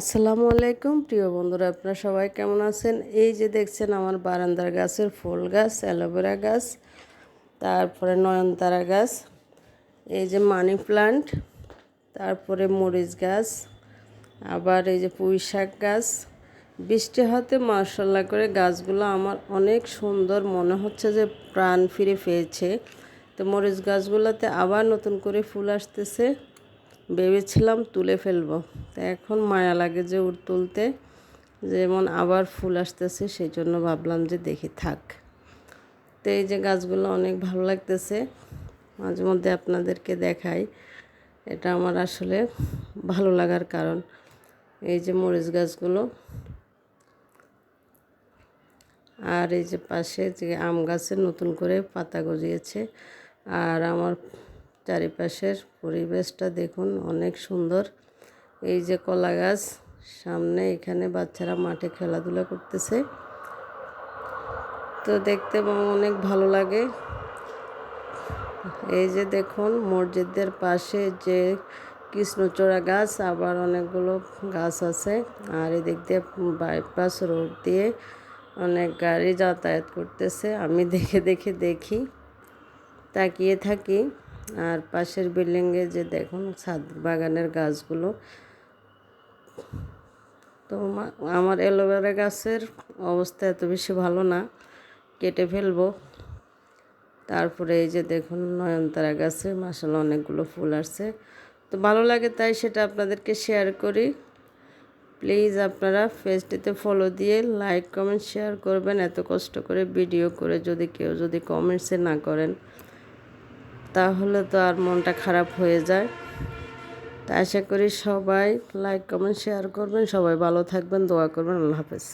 আসসালামু আলাইকুম, প্রিয় বন্ধুরা, আপনারা সবাই কেমন আছেন? এই যে দেখছেন আমার বারান্দার গাছের ফুল গাছ, অ্যালোভেরা গাছ, তারপরে নয়নতারা গাছ, এই যে মানি প্লান্ট, তারপরে মরিচ গাছ, আবার এই যে পুঁই শাক গাছ। বৃষ্টি হতে মার্শাল্লাহ করে গাছগুলো আমার অনেক সুন্দর মনে হচ্ছে যে প্রাণ ফিরে পেয়েছে। তো মরিচ গাছগুলোতে আবার নতুন করে ফুল আসতেছে। ভেবেছিলাম তুলে ফেলব। তা এখন মায়া লাগে যে উঠ তুলতে, যেমন আবার ফুল আসতেছে সেই জন্য ভাবলাম যে দেখি থাক। তো এই যে গাছগুলো অনেক ভালো লাগতেছে, মাঝে মধ্যে আপনাদেরকে দেখাই। এটা আমার আসলে ভালো লাগার কারণ। এই যে মরিচ গাছগুলো। আর এই যে পাশে যে আম গাছে নতুন করে পাতা গজিয়েছে। আর আমার চারিপাশের পরিবেশটা দেখুন, অনেক সুন্দর। এই যে কলা গাছ, সামনে এখানে বাচ্চারা মাঠে খেলাধুলা করতেছে। তো দেখতে অনেক ভালো লাগে। এই যে দেখুন, মসজিদের পাশে যে কৃষ্ণচূড়া গাছ, আবার অনেকগুলো গাছ আছে। আর এদিক দিয়ে বাইপাস রোড দিয়ে অনেক গাড়ি যাতায়াত করতেছে। আমি দেখে দেখে দেখি, তাকিয়ে থাকি। আর পাশের বিল্ডিংয়ে যে দেখুন ছাদ বাগানের গাছগুলো। তো আমার অ্যালোভেরা গাছের অবস্থা এত বেশি ভালো না, কেটে ফেলব। তারপরে এই যে দেখুন নয়নতারা গাছে মাসাল অনেকগুলো ফুল আসছে। তো ভালো লাগে তাই সেটা আপনাদেরকে শেয়ার করি। প্লিজ আপনারা ফেসটিতে ফলো দিয়ে লাইক কমেন্ট শেয়ার করবেন। এত কষ্ট করে ভিডিও করে যদি কেউ যদি কমেন্টসে না করেন তাহলে তো আর মনটা খারাপ হয়ে যায়। তা আশা করি সবাই লাইক কমেন্ট শেয়ার করবেন। সবাই ভালো থাকবেন, দোয়া করবেন। আল্লাহ হাফেজ।